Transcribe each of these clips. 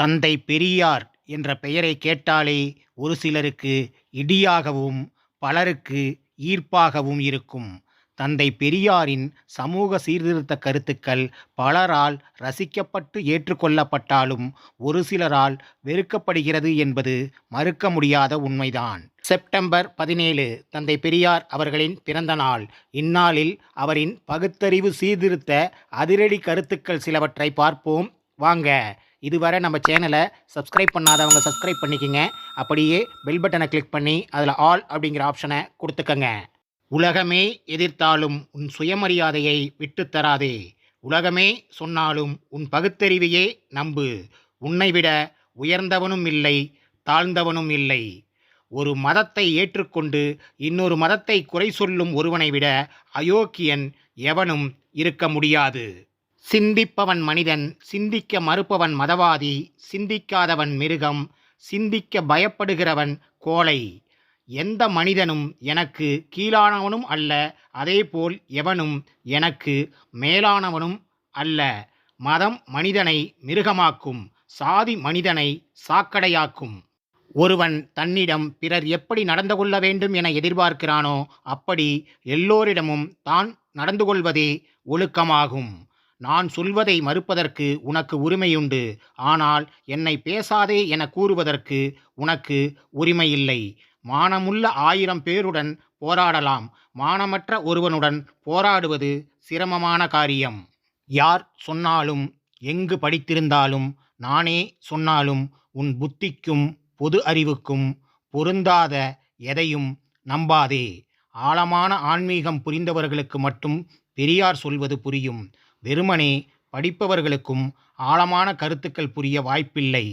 தந்தை பெரியார் என்ற பெயரை கேட்டாலே ஒரு சிலருக்கு இடியாகவும் பலருக்கு ஈர்ப்பாகவும் இருக்கும். தந்தை பெரியாரின் சமூக சீர்திருத்த கருத்துக்கள் பலரால் ரசிக்கப்பட்டு ஏற்றுக்கொள்ளப்பட்டாலும் ஒரு சிலரால் வெறுக்கப்படுகிறது என்பது மறுக்க முடியாத உண்மைதான். செப்டம்பர் பதினேழு தந்தை பெரியார் அவர்களின் பிறந்த நாள். இந்நாளில் அவரின் பகுத்தறிவு சீர்திருத்த அதிரடி கருத்துக்கள் சிலவற்றை பார்ப்போம். வாங்க இதுவரை நம்ம சேனலை சப்ஸ்கிரைப் பண்ணாதவங்க சப்ஸ்கிரைப் பண்ணிக்கங்க. அப்படியே பெல் பட்டனை கிளிக் பண்ணி அதில் ஆல் அப்படிங்கிற ஆப்ஷனை கொடுத்துக்கங்க. உலகமே எதிர்த்தாலும் உன் சுயமரியாதையை விட்டுத் தராதே. உலகமே சொன்னாலும் உன் பகுத்தறிவையே நம்பு. உன்னை விட உயர்ந்தவனும் இல்லை தாழ்ந்தவனும் இல்லை. ஒரு மதத்தை ஏற்றுக்கொண்டு இன்னொரு மதத்தை குறை சொல்லும் ஒருவனை விட அயோக்கியன் எவனும் இருக்க முடியாது. சிந்திப்பவன் மனிதன் சிந்திக்க மறுப்பவன் மதவாதி சிந்திக்காதவன் மிருகம் சிந்திக்க பயப்படுகிறவன் கோழை. எந்த மனிதனும் எனக்கு கீழானவனும் அல்ல அதேபோல் எவனும் எனக்கு மேலானவனும் அல்ல. மதம் மனிதனை மிருகமாக்கும் சாதி மனிதனை சாக்கடையாக்கும். ஒருவன் தன்னிடம் பிறர் எப்படி நடந்து கொள்ள வேண்டும் என எதிர்பார்க்கிறானோ அப்படி எல்லோரிடமும் தான் நடந்து கொள்வதே ஒழுக்கமாகும். நான் சொல்வதை மறுப்பதற்கு உனக்கு உரிமையுண்டு. ஆனால் என்னை பேசாதே என கூறுவதற்கு உனக்கு உரிமையில்லை. மானமுள்ள ஆயிரம் பேருடன் போராடலாம். மானமற்ற ஒருவனுடன் போராடுவது சிரமமான காரியம். யார் சொன்னாலும் எங்கு படித்திருந்தாலும் நானே சொன்னாலும் உன் புத்திக்கும் பொது அறிவுக்கும் பொருந்தாத எதையும் நம்பாதே. ஆழமான ஆன்மீகம் புரிந்தவர்களுக்கு மட்டும் பெரியார் சொல்வது புரியும். வெறுமனே படிப்பவர்களுக்கும் ஆழமான கருத்துக்கள் புரிய வாய்ப்பில்லை.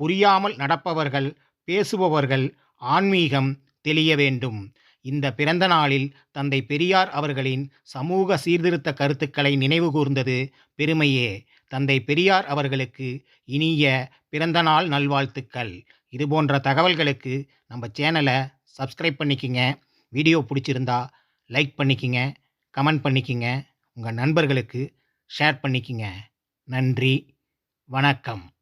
புரியாமல் நடப்பவர்கள் பேசுபவர்கள் ஆன்மீகம் தெளிய வேண்டும். இந்த பிறந்த நாளில் தந்தை பெரியார் அவர்களின் சமூக சீர்திருத்த கருத்துக்களை நினைவுகூர்ந்தது பெருமையே. தந்தை பெரியார் அவர்களுக்கு இனிய பிறந்தநாள் நல்வாழ்த்துக்கள். இது போன்ற தகவல்களுக்கு நம்ம சேனலை சப்ஸ்கிரைப் பண்ணிக்கிங்க. வீடியோ பிடிச்சிருந்தா லைக் பண்ணிக்கிங்க கமெண்ட் பண்ணிக்கிங்க. உங்கள் நண்பர்களுக்கு ஷேர் பண்ணிக்கிங்க. நன்றி. வணக்கம்.